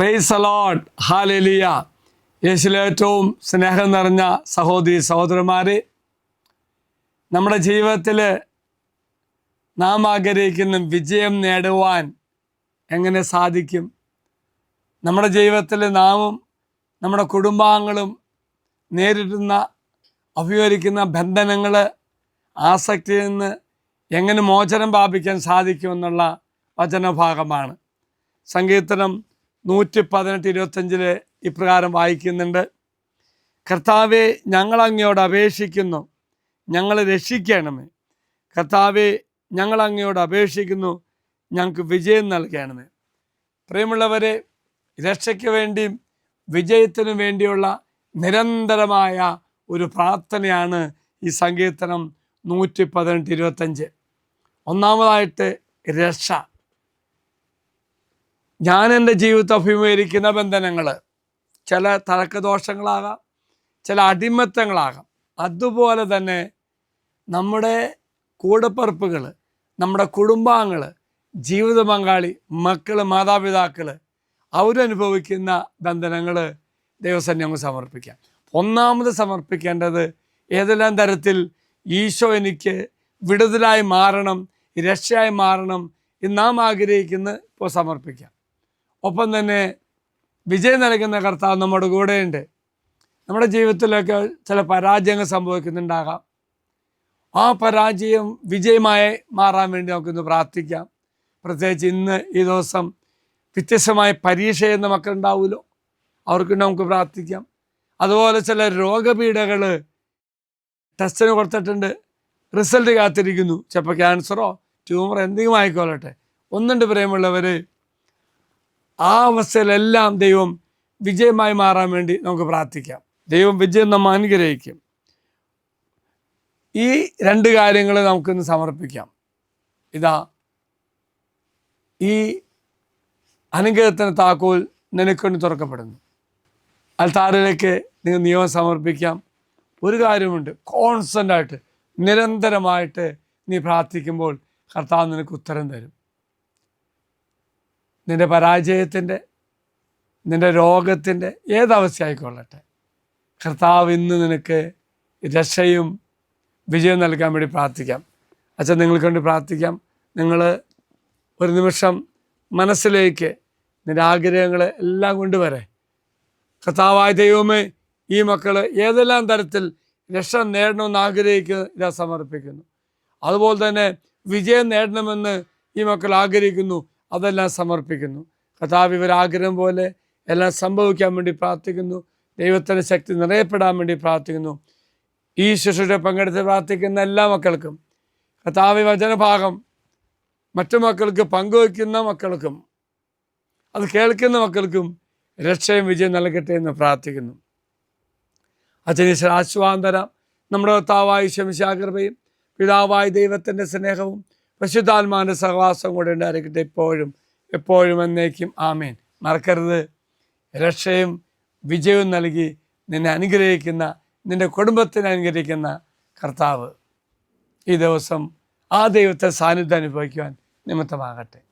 Price allowed ഹാലലിയ യേശുലേറ്റവും സ്നേഹം നിറഞ്ഞ സഹോദരി സഹോദരന്മാരെ നമ്മുടെ ജീവിതത്തിൽ നാം ആഗ്രഹിക്കുന്ന വിജയം നേടുവാൻ എങ്ങനെ സാധിക്കും? നമ്മുടെ ജീവിതത്തിൽ നാമും നമ്മുടെ കുടുംബാംഗങ്ങളും നേരിടുന്ന അഭിമുഖിക്കുന്ന ബന്ധനങ്ങൾ ആസക്തിയിൽ നിന്ന് എങ്ങനെ മോചനം പ്രാപിക്കാൻ സാധിക്കുമെന്നുള്ള വചനഭാഗമാണ്. സങ്കീർത്തനം നൂറ്റി പതിനെട്ട് ഇരുപത്തഞ്ചിൽ ഇപ്രകാരം വായിക്കുന്നുണ്ട്. കർത്താവെ ഞങ്ങൾ അങ്ങയോട് അപേക്ഷിക്കുന്നു. ഞങ്ങൾ രക്ഷിക്കണമേ. കർത്താവെ ഞങ്ങൾ അങ്ങയോട് അപേക്ഷിക്കുന്നു. ഞങ്ങൾക്ക് വിജയം നൽകണമേ. പ്രിയമുള്ളവരെ രക്ഷയ്ക്ക് വേണ്ടിയും വിജയത്തിനു വേണ്ടിയുള്ള നിരന്തരമായ ഒരു പ്രാർത്ഥനയാണ് ഈ സങ്കീർത്തനം നൂറ്റി പതിനെട്ട് ഇരുപത്തഞ്ച് ഒന്നാമതായിട്ട് രക്ഷ. ഞാൻ എന്റെ ജീവിതത്തെ അഭിമുഖീകരിക്കുന്ന ബന്ധനങ്ങൾ ചില തഴക്കദോഷങ്ങളാകാം ചില അടിമത്തങ്ങളാകാം. അതുപോലെ തന്നെ നമ്മുടെ കൂടപ്പറപ്പുകൾ നമ്മുടെ കുടുംബാംഗങ്ങൾ ജീവിത പങ്കാളി മക്കൾ മാതാപിതാക്കൾ അവരനുഭവിക്കുന്ന ബന്ധനങ്ങൾ ദൈവസന്നെ ഞങ്ങൾ സമർപ്പിക്കാം. ഒന്നാമത് സമർപ്പിക്കേണ്ടത് ഏതെല്ലാം തരത്തിൽ ഈശോ എനിക്ക് വിടുതലായി മാറണം രക്ഷയായി മാറണം നാം ആഗ്രഹിക്കുന്ന ഇപ്പോൾ സമർപ്പിക്കാം. ഒപ്പം തന്നെ വിജയം നൽകുന്ന കർത്താവ് നമ്മുടെ കൂടെയുണ്ട്. നമ്മുടെ ജീവിതത്തിലൊക്കെ ചില പരാജയങ്ങൾ സംഭവിക്കുന്നുണ്ടാകാം. ആ പരാജയം വിജയമായി മാറാൻ വേണ്ടി നമുക്കിന്ന് പ്രാർത്ഥിക്കാം. പ്രത്യേകിച്ച് ഇന്ന് ഈ ദിവസം വ്യത്യസ്തമായ പരീക്ഷ എന്ന മക്കളുണ്ടാവുമല്ലോ അവർക്ക് നമുക്ക് പ്രാർത്ഥിക്കാം. അതുപോലെ ചില രോഗപീഠകൾ ടെസ്റ്റിന് കൊടുത്തിട്ടുണ്ട്. റിസൾട്ട് കാത്തിരിക്കുന്നു. ചിലപ്പോൾ ക്യാൻസറോ ട്യൂമറോ എന്തെങ്കിലും ആയിക്കോളട്ടെ. ഒന്നുണ്ട് പ്രിയമുള്ളവർ ആ അവസ്ഥയിലെല്ലാം ദൈവം വിജയമായി മാറാൻ വേണ്ടി നമുക്ക് പ്രാർത്ഥിക്കാം. ദൈവം വിജയം നമ്മൾ അനുഗ്രഹിക്കും. ഈ രണ്ട് കാര്യങ്ങൾ നമുക്കിന്ന് സമർപ്പിക്കാം. ഇതാ ഈ അനുഗ്രഹത്തിന് താക്കോൽ നിനക്കൊണ്ട് തുറക്കപ്പെടുന്നു. അൽത്താറിലേക്ക് നിങ്ങൾ നിയമം സമർപ്പിക്കാം. ഒരു കാര്യമുണ്ട് കോൺസ്റ്റന്റ് ആയിട്ട് നിരന്തരമായിട്ട് നീ പ്രാർത്ഥിക്കുമ്പോൾ കർത്താവ് നിനക്ക് ഉത്തരം തരും. നിന്റെ പരാജയത്തിന്റെ നിന്റെ രോഗത്തിന്റെ ഏതവസ്ഥ ആയിക്കൊള്ളട്ടെ കർത്താവ് ഇന്ന് നിനക്ക് രക്ഷയും വിജയം നൽകാൻ വേണ്ടി പ്രാർത്ഥിക്കാം. അച്ഛൻ നിങ്ങൾക്ക് വേണ്ടി പ്രാർത്ഥിക്കാം. നിങ്ങൾ ഒരു നിമിഷം മനസ്സിലേക്ക് നിന്റെ ആഗ്രഹങ്ങൾ എല്ലാം കൊണ്ടുവരെ. കർത്താവായ ദൈവമേ ഈ മക്കൾ ഏതെല്ലാം തരത്തിൽ രക്ഷ നേടണമെന്ന് ആഗ്രഹിക്കുന്ന ഇതാ സമർപ്പിക്കുന്നു. അതുപോലെ തന്നെ വിജയം നേടണമെന്ന് ഈ മക്കൾ ആഗ്രഹിക്കുന്നു. അതെല്ലാം സമർപ്പിക്കുന്നു. കഥാവ് ഇവരാഗ്രഹം പോലെ എല്ലാം സംഭവിക്കാൻ വേണ്ടി പ്രാർത്ഥിക്കുന്നു. ദൈവത്തിന്റെ ശക്തി നിറയപ്പെടാൻ വേണ്ടി പ്രാർത്ഥിക്കുന്നു. ഈ ശിശുടെ പങ്കെടുത്ത് പ്രാർത്ഥിക്കുന്ന എല്ലാ മക്കൾക്കും കഥാവി വചനഭാഗം മറ്റു മക്കൾക്ക് പങ്കുവയ്ക്കുന്ന മക്കൾക്കും അത് കേൾക്കുന്ന മക്കൾക്കും രക്ഷയും വിജയം നൽകട്ടെ എന്ന് പ്രാർത്ഥിക്കുന്നു. അച്ഛനീശ്വര ആശ്വാന്തര. നമ്മുടെ കർത്താവായ ശംശാകൃപയും പിതാവായ ദൈവത്തിന്റെ സ്നേഹവും പശുതാത്മാവിന്റെ സഹവാസം കൂടെ ഉണ്ടായിരിക്കട്ടെ എപ്പോഴും. എപ്പോഴും എന്നേക്കും. ആമേൻ. മറക്കരുത്. രക്ഷയും വിജയവും നൽകി നിന്നെ അനുഗ്രഹിക്കുന്ന നിന്റെ കുടുംബത്തിനെ അനുഗ്രഹിക്കുന്ന കർത്താവ് ഈ ദിവസം ആ ദൈവത്തെ സാന്നിധ്യം അനുഭവിക്കുവാൻ നിമിത്തമാകട്ടെ.